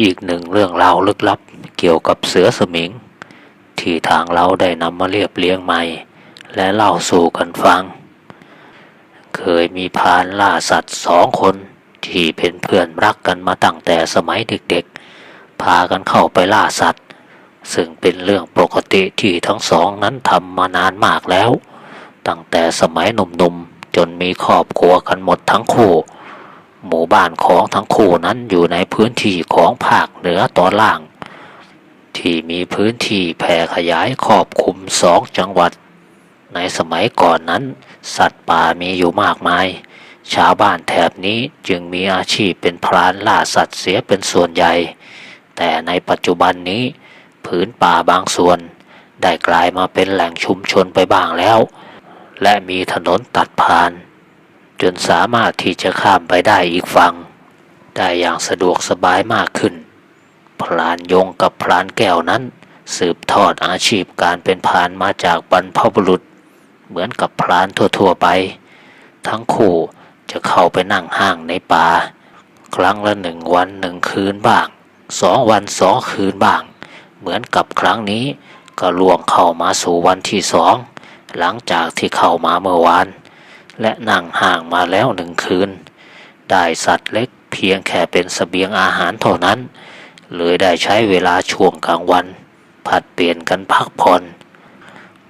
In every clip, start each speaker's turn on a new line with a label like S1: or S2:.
S1: อีกหนึ่งเรื่องราวลึกลับเกี่ยวกับเสือสมิง ที่ทางเราได้นำมาเรียบเรียงใหม่ และเล่าสู่กันฟัง เคยมีพานล่าสัตว์สองคนที่เป็นเพื่อนรักกันมาตั้งแต่สมัยเด็กๆ พากันเข้าไปล่าสัตว์ ซึ่งเป็นเรื่องปกติที่ทั้งสองนั้นทำมานานมากแล้ว ตั้งแต่สมัยหนุ่มๆ จนมีครอบครัวกันหมดทั้งคู่ หมู่บ้านของทั้งคู่นั้นอยู่ในพื้นที่ของภาคเหนือตอนล่าง ที่มีพื้นที่แผ่ขยายครอบคลุมสองจังหวัด ในสมัยก่อนนั้น สัตว์ป่ามีอยู่มากมาย ชาวบ้านแถบนี้จึงมีอาชีพเป็นพรานล่าสัตว์เสียเป็นส่วนใหญ่ แต่ในปัจจุบันนี้ผืนป่าบางส่วน ได้กลายมาเป็นแหล่งชุมชนไปบ้างแล้ว และมีถนนตัดผ่าน จนสามารถที่จะข้ามไปได้อีกฝั่งได้อย่างสะดวกสบายมากขึ้นพรานยงกับพรานแก้วนั้น สืบทอดอาชีพการเป็นพรานมาจากบรรพบุรุษ เหมือนกับพรานทั่วๆไป ทั้งคู่จะเข้าไปนั่งห้างในป่าครั้งละหนึ่งวันหนึ่งคืนบ้างสองวันสองคืนบ้าง เหมือนกับครั้งนี้ก็ล่วงเข้ามาสู่วันที่สองหลังจากที่เข้ามาเมื่อวาน และนั่งห่างมาแล้วหนึ่งคืน ได้สัตว์เล็กเพียงแค่เป็นสเสบียงอาหารเท่านั้น เลยได้ใช้เวลาช่วงกลางวัน ผัดเปลี่ยนกันพักผ่อน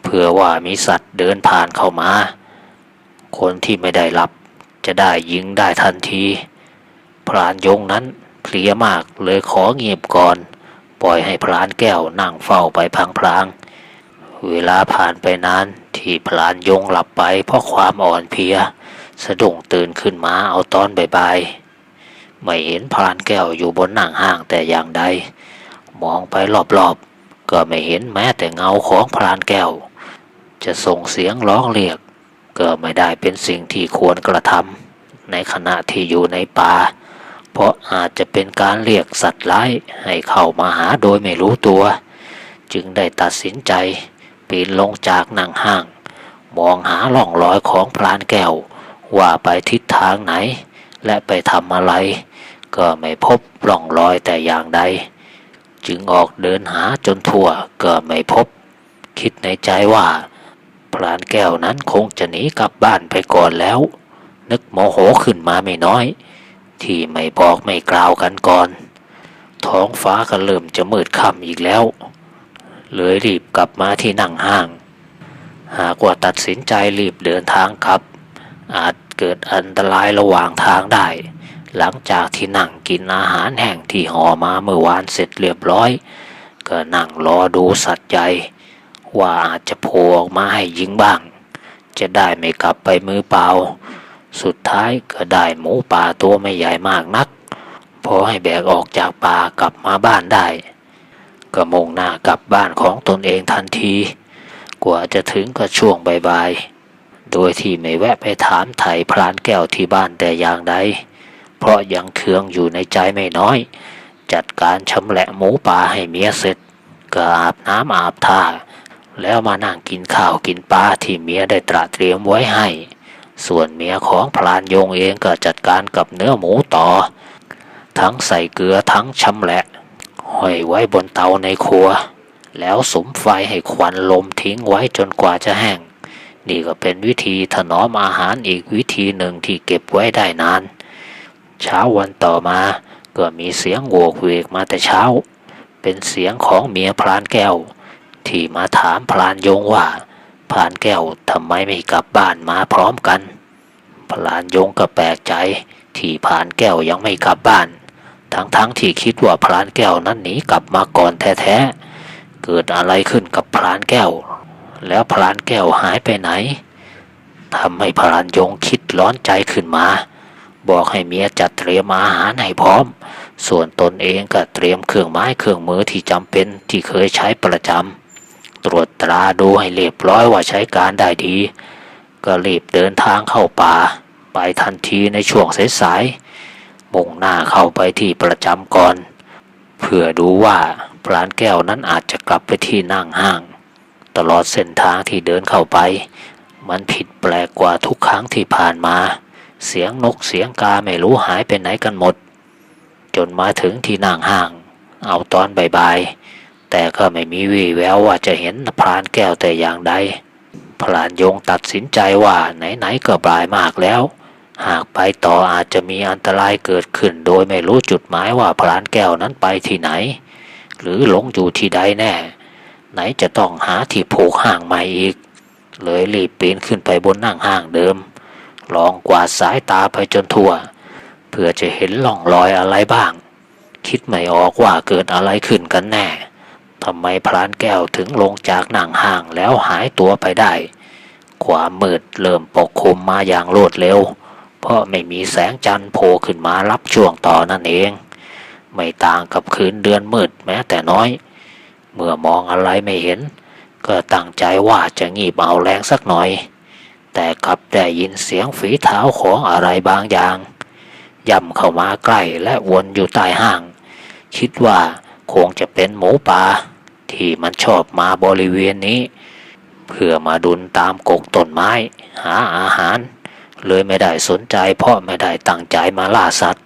S1: เพื่อว่ามีสัตว์เดินผ่านเข้ามา คนที่ไม่ได้รับจะได้ยิงได้ทันที พรานยงนั้นเพลียมากเลยขอเงียบก่อน ปล่อยให้พรานแก้วนั่งเฝ้าไปพลาง เวลาผ่านไปนานที่พรานยงหลับไปเพราะความอ่อนเพลีย สะดุ้งตื่นขึ้นมาเอาตอนบ่ายๆไม่เห็นพรานแก้วอยู่บนหนังห้างแต่อย่างใด มองไปรอบๆ ก็ไม่เห็นแม้แต่เงาของพรานแก้ว จะส่งเสียงร้องเรียก ก็ไม่ได้เป็นสิ่งที่ควรกระทำในขณะที่อยู่ในป่าเพราะอาจจะเป็นการเรียกสัตว์ร้ายให้เข้ามาหาโดยไม่รู้ตัว จึงได้ตัดสินใจ ปีนลงจากนังห้าง มองหาร่องรอยของพรานแก้ว ว่าไปทิศทางไหน และไปทำอะไร ก็ไม่พบร่องรอยแต่อย่างใด จึงออกเดินหาจนทั่วก็ไม่พบ คิดในใจว่า พรานแก้วนั้นคงจะหนีกลับบ้านไปก่อนแล้ว นึกโมโหขึ้นมาไม่น้อย ที่ไม่บอกไม่กล่าวกันก่อน ท้องฟ้าก็เริ่มจะมืดค่ำอีกแล้ว เลยรีบกลับมาที่นั่งห้าง หากว่าตัดสินใจรีบเดินทางกลับ อาจเกิดอันตรายระหว่างทางได้ หลังจากที่นั่งกินอาหารแห้งที่ห่อมาเมื่อวานเสร็จเรียบร้อย ก็นั่งรอดูสัตว์ใหญ่ว่าอาจจะโผล่ออกมาให้ยิงบ้าง จะได้ไม่กลับไปมือเปล่า สุดท้ายก็ได้หมูป่าตัวไม่ใหญ่มากนัก พอให้แบกออกจากป่ากลับมาบ้านได้ ก็มุ่งหน้ากลับบ้านของตนเองทันที กว่าจะถึงก็ช่วงบ่ายๆ โดยที่ไม่แวะไปถามไถ่พรานแก้วที่บ้านแต่อย่างใด เพราะยังเคืองอยู่ในใจไม่น้อย จัดการชำแหละหมูป่าให้เมียเสร็จ ก็อาบน้ำอาบท่า แล้วมานั่งกินข้าวกินปลาที่เมียได้ตระเตรียมไว้ให้ ส่วนเมียของพรานยงเองก็จัดการกับเนื้อหมูต่อ ทั้งใส่เกลือทั้งชำแหละ ห้อยไว้บนเตาในครัว แล้วสมไฟให้ควันลมทิ้งไว้จนกว่าจะแห้ง นี่ก็เป็นวิธีถนอมอาหารอีกวิธีหนึ่งที่เก็บไว้ได้นาน เช้าวันต่อมาก็มีเสียงโวกเวกมาแต่เช้า เป็นเสียงของเมียพรานแก้ว ที่มาถามพรานยงว่า พรานแก้วทำไมไม่กลับบ้านมาพร้อมกัน พรานยงก็แปลกใจ ที่พรานแก้วยังไม่กลับบ้าน ทั้งๆทที่คิดว่าพรานแก้วนั้นหนีกลับมาก่อนแท้ๆ เกิดอะไรขึ้นกับพรานแก้ว แล้วพรานแก้วหายไปไหนทำให้พรานยงคิดร้อนใจขึ้นมา บอกให้เมียจัดเตรียมอาหารให้พร้อม ส่วนตนเองก็เตรียมเครื่องไม้เครื่องมือที่จำเป็นที่เคยใช้ประจำตรวจตราดูให้เรียบร้อยว่าใช้การได้ดี ก็รีบเดินทางเข้าป่า ไปทันทีในช่วงสายๆ มุ่งหน้าเข้าไปที่ประจำก่อน เพื่อดูว่าพรานแก้วนั้นอาจจะกลับไปที่นั่งห้าง ตลอดเส้นทางที่เดินเข้าไป มันผิดแปลกกว่าทุกครั้งที่ผ่านมา เสียงนกเสียงกาไม่รู้หายไปไหนกันหมด จนมาถึงที่นั่งห้าง เอาตอนบ่ายๆแต่ก็ไม่มีวี่แววว่าจะเห็นพรานแก้วแต่อย่างใดพรานยงตัดสินใจว่าไหนๆก็บ่ายมากแล้ว หากไปต่ออาจจะมีอันตรายเกิดขึ้น โดยไม่รู้จุดหมายว่าพรานแก้วนั้นไปที่ไหน หรือหลงอยู่ที่ใดแน่ ไหนจะต้องหาที่ผูกห่างใหม่อีก เลยรีบปีนขึ้นไปบนนั่งห้างเดิม ลองกวาดสายตาไปจนทั่ว เพื่อจะเห็นล่องรอยอะไรบ้าง คิดไม่ออกว่าเกิดอะไรขึ้นกันแน่ทำไมพรานแก้วถึงลงจากนั่งห้างแล้วหายตัวไปได้ ความมืดเริ่มปกคลุมมาอย่างรวดเร็ว เพราะไม่มีแสงจันทร์โผล่ขึ้นมารับช่วงต่อนั่นเอง ไม่ต่างกับคืนเดือนมืดแม้แต่น้อย เมื่อมองอะไรไม่เห็น ก็ตั้งใจว่าจะงีบเอาแรงสักหน่อย แต่กลับได้ยินเสียงฝีเท้าของอะไรบางอย่างย่ำเข้ามาใกล้และวนอยู่ใต้ห้าง คิดว่าคงจะเป็นหมูป่าที่มันชอบมาบริเวณนี้ เพื่อมาดุนตามกกต้นไม้ หาอาหาร เลยไม่ได้สนใจเพราะไม่ได้ตั้งใจมาล่าสัตว์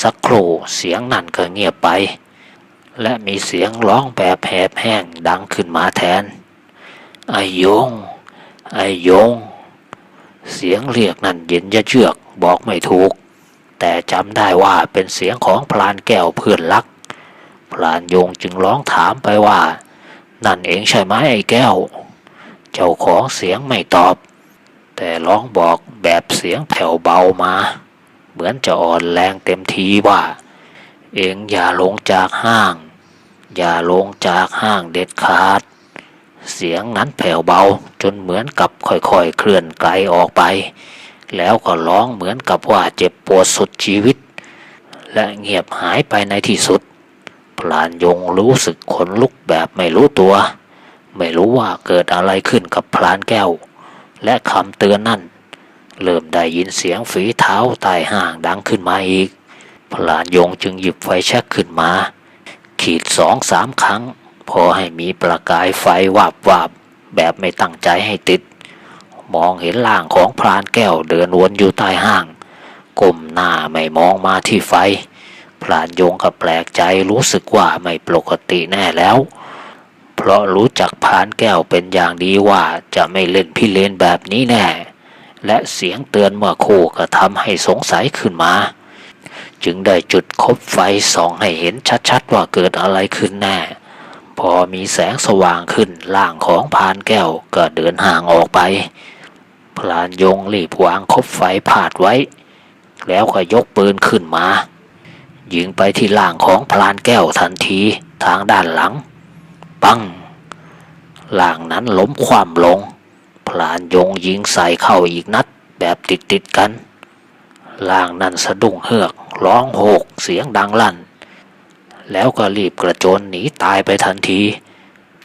S1: สักครู่เสียงนั่นก็เงียบไป และมีเสียงร้องแบบแหบแห้งดังขึ้นมาแทนไอ้โยงไอ้โยง เสียงเรียกนั่นเย็นยะเชือกบอกไม่ถูก แต่จำได้ว่าเป็นเสียงของพลานแก้วเพื่อนรัก พลานโยงจึงร้องถามไปว่า นั่นเองใช่ไหมไอ้แก้ว เจ้าของเสียงไม่ตอบ แต่ร้องบอกแบบเสียงแผ่วเบามา เหมือนจะอ่อนแรงเต็มทีว่า เองอย่าลงจากห้าง อย่าลงจากห้างเด็ดขาด เสียงนั้นแผ่วเบาจนเหมือนกับค่อยๆเคลื่อนไกลออกไป แล้วก็ร้องเหมือนกับว่าเจ็บปวดสุดชีวิต และเงียบหายไปในที่สุดพลานยงรู้สึกขนลุกแบบไม่รู้ตัว ไม่รู้ว่าเกิดอะไรขึ้นกับพลานแก้ว และคำเตือนนั่น เริ่มได้ยินเสียงฝีเท้าใต้ห่างดังขึ้นมาอีก พลานยงจึงหยิบไฟแช็กขึ้นมา ขีดสองสามครั้ง พอให้มีประกายไฟวาบวาบแบบไม่ตั้งใจให้ติด มองเห็นล่างของพรานแก้วเดินวนอยู่ใต้ห้างก้มหน้าไม่มองมาที่ไฟพรานยงก็แปลกใจรู้สึกว่าไม่ปกติแน่แล้ว เพราะรู้จักพานแก้วเป็นอย่างดีว่าจะไม่เล่นพี่เลนแบบนี้แน่ และเสียงเตือนเมื่อคู่ก็ทำให้สงสัยขึ้นมา จึงได้จุดคบไฟส่องให้เห็นชัดๆว่าเกิดอะไรขึ้นแน่ พอมีแสงสว่างขึ้นล่างของพานแก้วก็เดินห่างออกไป พลานยงรีบวางคบไฟพาดไว้ แล้วก็ยกปืนขึ้นมายิงไปที่ล่างของพลานแก้วทันทีทางด้านหลัง ปังล่างนั้นล้มคว่ำลง พลานยงยิงใส่เข้าอีกนัดแบบติดติดๆกันล่างนั้นสะดุ้งเฮือก ร้องโหกเสียงดังลั่น แล้วก็รีบกระโจนหนีตายไปทันที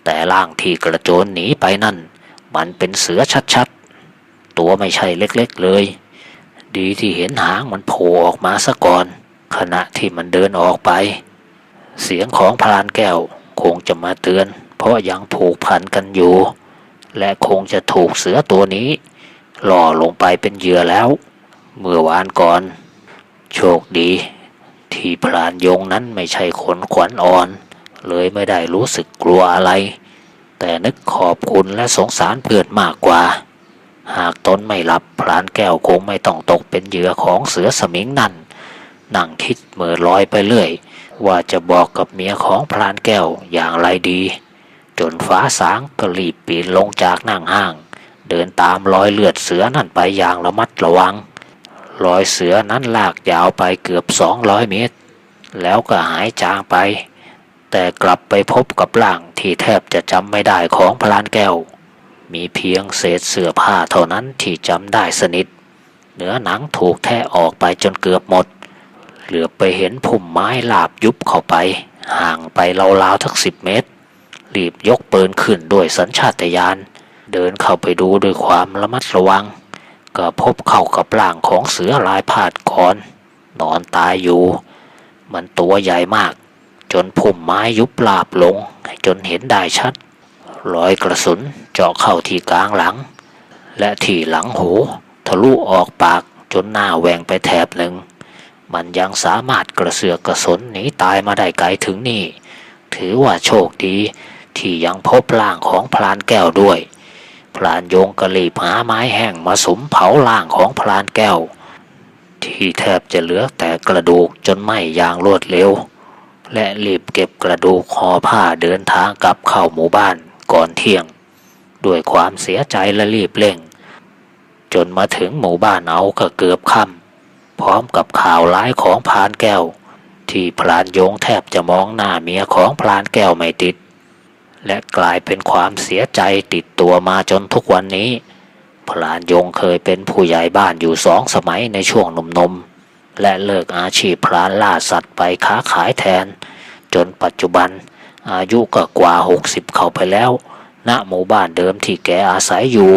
S1: แต่ล่างที่กระโจนหนีไปนั่น มันเป็นเสือชัดๆ ตัวไม่ใช่เล็กๆเลย ดีที่เห็นหางมันโผล่ออกมาซะก่อน ขณะที่มันเดินออกไป เสียงของพรานแก้ว คงจะมาเตือน เพราะยังผูกพันกันอยู่ และคงจะถูกเสือตัวนี้ หล่อลงไปเป็นเหยื่อแล้ว เมื่อวานก่อน โชคดี ที่พรานยงนั้นไม่ใช่ขนขวัญอ่อน เลยไม่ได้รู้สึกกลัวอะไร แต่นึกขอบคุณและสงสารเพื่อนมากกว่า หากตนไม่หลับพรานแก้วคงไม่ต้องตกเป็นเหยื่อของเสือสมิงนั่นนั่งคิดเมื่อลอยไปเรื่อย ว่าจะบอกกับเมียของพรานแก้วอย่างไรดี จนฟ้าสางก็รีบปีนลงจากนั่งห้าง เดินตามรอยเลือดเสือนั่นไปอย่างระมัดระวัง รอยเสือนั้นลากยาวไปเกือบสองร้อยเมตร แล้วก็หายจางไป แต่กลับไปพบกับร่างที่แทบจะจำไม่ได้ของพลานแก้ว มีเพียงเศษเสื้อผ้าเท่านั้นที่จำได้สนิทเนื้อหนังถูกแทะออกไปจนเกือบหมด เหลือไปเห็นพุ่มไม้ลาบยุบเข้าไป ห่างไปราวๆทักสิบเมตร รีบยกปืนขึ้นด้วยสัญชาตญาณเดินเข้าไปดูด้วยความระมัดระวัง ก็พบเข้ากับร่างของเสือลายพาดก่อน นอนตายอยู่ มันตัวใหญ่มาก จนพุ่มไม้ยุบลาบลง จนเห็นได้ชัด รอยกระสุนเจาะเข้าที่กลางหลัง และที่หลังหู ทะลุออกปากจนหน้าแหวงไปแถบหนึ่ง มันยังสามารถกระเสือกกระสนหนีตายมาได้ไกลถึงนี่ ถือว่าโชคดีที่ยังพบร่างของพลานแก้วด้วย พลานโยงกระลีบหาไม้แห้งมาสมเผาร่างของพลานแก้ว ที่แทบจะเหลือแต่กระดูกจนไหม้อย่างรวดเร็ว และรีบเก็บกระดูกห่อผ้าเดินทางกลับเข้าหมู่บ้านก่อนเที่ยง ด้วยความเสียใจและรีบเร่ง จนมาถึงหมู่บ้านเอาก็เกือบค่ำ พร้อมกับข่าวร้ายของพรานแก้ว ที่พรานยงแทบจะมองหน้าเมียของพรานแก้วไม่ติด และกลายเป็นความเสียใจติดตัวมาจนทุกวันนี้ พรานยงเคยเป็นผู้ใหญ่บ้านอยู่สองสมัยในช่วงหนุ่มๆและเลิกอาชีพพรานล่าสัตว์ไปค้าขายแทน จนปัจจุบันอายุก็กว่าหกสิบเข้าไปแล้ว ณหมู่บ้านเดิมที่แกอาศัยอยู่